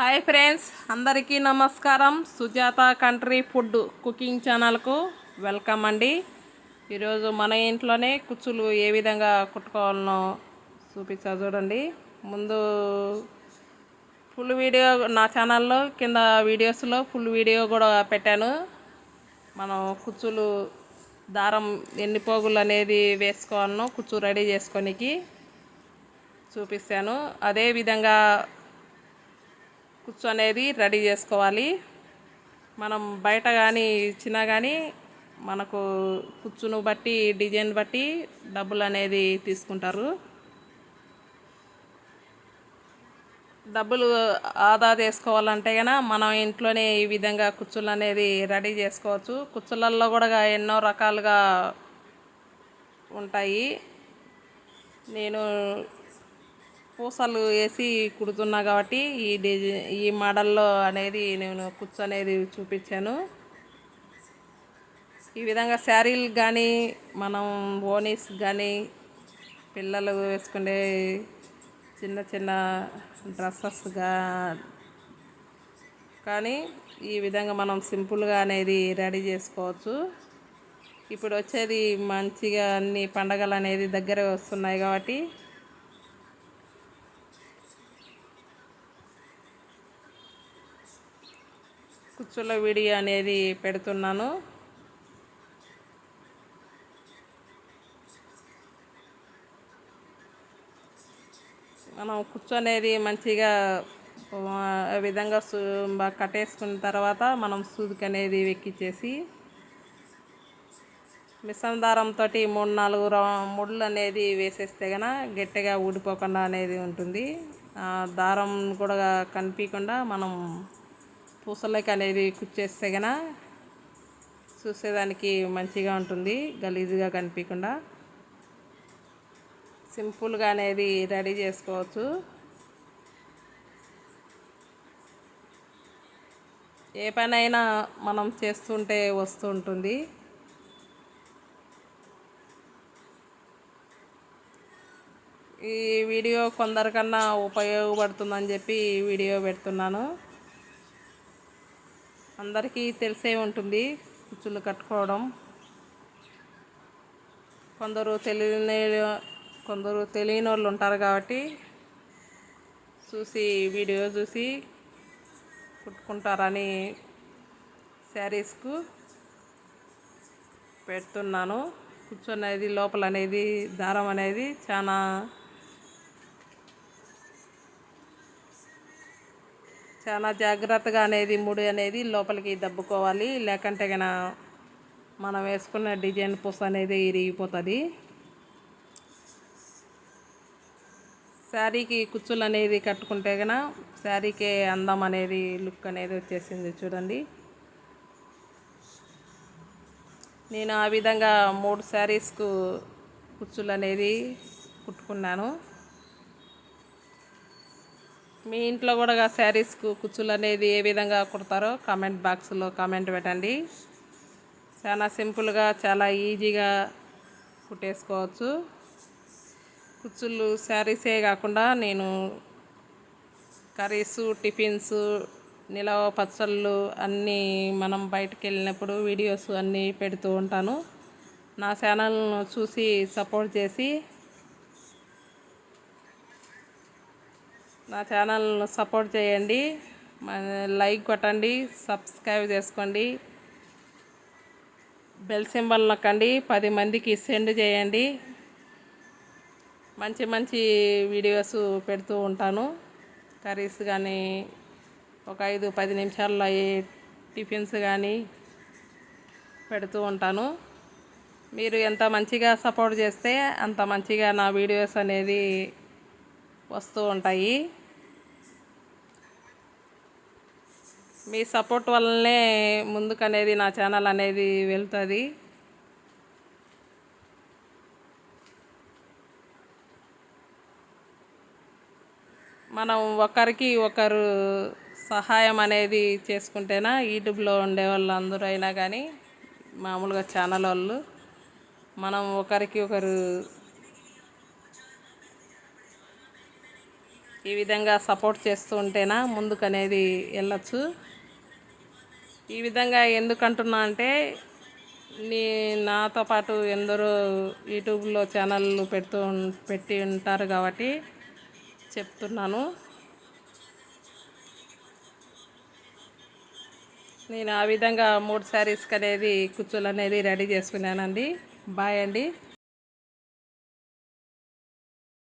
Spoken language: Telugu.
హాయ్ ఫ్రెండ్స్ అందరికీ నమస్కారం. సుజాత కంట్రీ ఫుడ్ కుకింగ్ ఛానల్కు వెల్కమ్ అండి. ఈరోజు మన ఇంట్లోనే కుచ్చులు ఏ విధంగా కుట్టుకోవాలనో చూపించా చూడండి. ముందు ఫుల్ వీడియో నా ఛానల్లో కింద వీడియోస్లో ఫుల్ వీడియో కూడా పెట్టాను. మనం కుచ్చులు దారం ఎన్ని పోగులు అనేది వేసుకోవాలనో కుచ్చు రెడీ చేసుకోనికి చూపిస్తాను. అదే విధంగా కుచ్చు అనేది రెడీ చేసుకోవాలి. మనం బయట కానీ ఇచ్చినా కానీ మనకు కుచ్చును బట్టి డిజైన్ బట్టి డబ్బులు అనేది తీసుకుంటారు. డబ్బులు ఆదా చేసుకోవాలంటే కనుక మనం ఇంట్లోనే ఈ విధంగా కుచ్చులు అనేది రెడీ చేసుకోవచ్చు. కుచ్చులల్లో కూడా ఎన్నో రకాలుగా ఉంటాయి. నేను పూసలు వేసి కుడుతున్నా కాబట్టి ఈ డిజైన్ ఈ మోడల్లో అనేది నేను కుచ్చు అనేది చూపించాను. ఈ విధంగా శారీలు కానీ మనం ఓనీస్ కానీ పిల్లలు వేసుకునే చిన్న చిన్న డ్రెస్సెస్గా కానీ ఈ విధంగా మనం సింపుల్గా అనేది రెడీ చేసుకోవచ్చు. ఇప్పుడు వచ్చేది మంచిగా అన్ని పండగలు అనేది దగ్గర వస్తున్నాయి కాబట్టి కుచ్చుల వీడియో అనేది పెడుతున్నాను. మనం కుచ్చు అనేది మంచిగా విధంగా కట్టేసుకున్న తర్వాత మనం సూదికి అనేది వెక్కిచ్చేసి మిషన్ దారంతో మూడు నాలుగు ముళ్ళు అనేది వేసేస్తే కనుక గట్టిగా ఊడిపోకుండా అనేది ఉంటుంది. ఆ దారం కూడా కనిపించకుండా మనం పూసలకి అనేది కుచ్చేస్తే కనుక చూసేదానికి మంచిగా ఉంటుంది గలీజుగా కనిపించకుండా సింపుల్గా అనేది రెడీ చేసుకోవచ్చు. ఏ పనైనా మనం చేస్తుంటే వస్తూ ఉంటుంది. ఈ వీడియో కొందరికన్నా ఉపయోగపడుతుందని చెప్పి ఈ వీడియో పెడుతున్నాను. అందరికీ తెలిసే ఉంటుంది కుచ్చులు కట్టుకోవడం. కొందరు తెలియని కొందరు తెలియని వాళ్ళు ఉంటారు కాబట్టి చూసి వీడియో చూసి కుట్టుకుంటారని శారీస్కు పెడుతున్నాను. కూర్చొని అనేది లోపల అనేది దారం అనేది చాలా చాలా జాగ్రత్తగా అనేది ముడి అనేది లోపలికి దబ్బుకోవాలి. లేకంటే గన మనం వేసుకున్న డిజైన్ పూస అనేది ఇరిగిపోతుంది. శారీకి కుచ్చులు అనేది కట్టుకుంటే గన శారీకే అందం అనేది లుక్ అనేది వచ్చేసింది చూడండి. నేను ఆ విధంగా మూడు శారీస్కు కుచ్చులు అనేది కుట్టుకున్నాను. మీ ఇంట్లో కూడా శారీస్కు కుచ్చులు అనేది ఏ విధంగా కుడతారో కామెంట్ బాక్స్లో కామెంట్ పెట్టండి. చాలా సింపుల్గా చాలా ఈజీగా కుట్టేసుకోవచ్చు. కుచ్చులు శారీసే కాకుండా నేను కర్రీస్ టిఫిన్స్ నిలవ పచ్చళ్ళు అన్నీ మనం బయటకు వెళ్ళినప్పుడు వీడియోస్ అన్నీ పెడుతూ ఉంటాను. నా ఛానల్ను చూసి సపోర్ట్ చేసి నా ఛానల్ను సపోర్ట్ చేయండి. లైక్ కొట్టండి సబ్స్క్రైబ్ చేసుకోండి. బెల్ సింబల్ నొక్కండి పది మందికి సెండ్ చేయండి. మంచి మంచి వీడియోస్ పెడుతూ ఉంటాను. కర్రీస్ కానీ ఒక ఐదు పది నిమిషాల్లో అయ్యే టిఫిన్స్ కానీ పెడుతూ ఉంటాను. మీరు ఎంత మంచిగా సపోర్ట్ చేస్తే అంత మంచిగా నా వీడియోస్ అనేది వస్తూ ఉంటాయి. మీ సపోర్ట్ వల్లనే ముందుకు అనేది నా ఛానల్ అనేది వెళ్తుంది. మనం ఒకరికి ఒకరు సహాయం అనేది చేసుకుంటేనా యూట్యూబ్లో ఉండే వాళ్ళు అందరూ అయినా కానీ మామూలుగా ఛానల్ వాళ్ళు మనం ఒకరికి ఒకరు ఈ విధంగా సపోర్ట్ చేస్తూ ఉంటేనా ముందుకు అనేది వెళ్ళచ్చు. ఈ విధంగా ఎందుకంటున్నా అంటే నీ నాతో పాటు ఎందరో యూట్యూబ్లో ఛానళ్ళు పెడుతూ పెట్టి ఉంటారు కాబట్టి చెప్తున్నాను. నేను ఆ విధంగా మూడు శారీస్కి అనేది కుచ్చులు అనేది రెడీ చేసుకున్నానండి. బాయ్ అండి.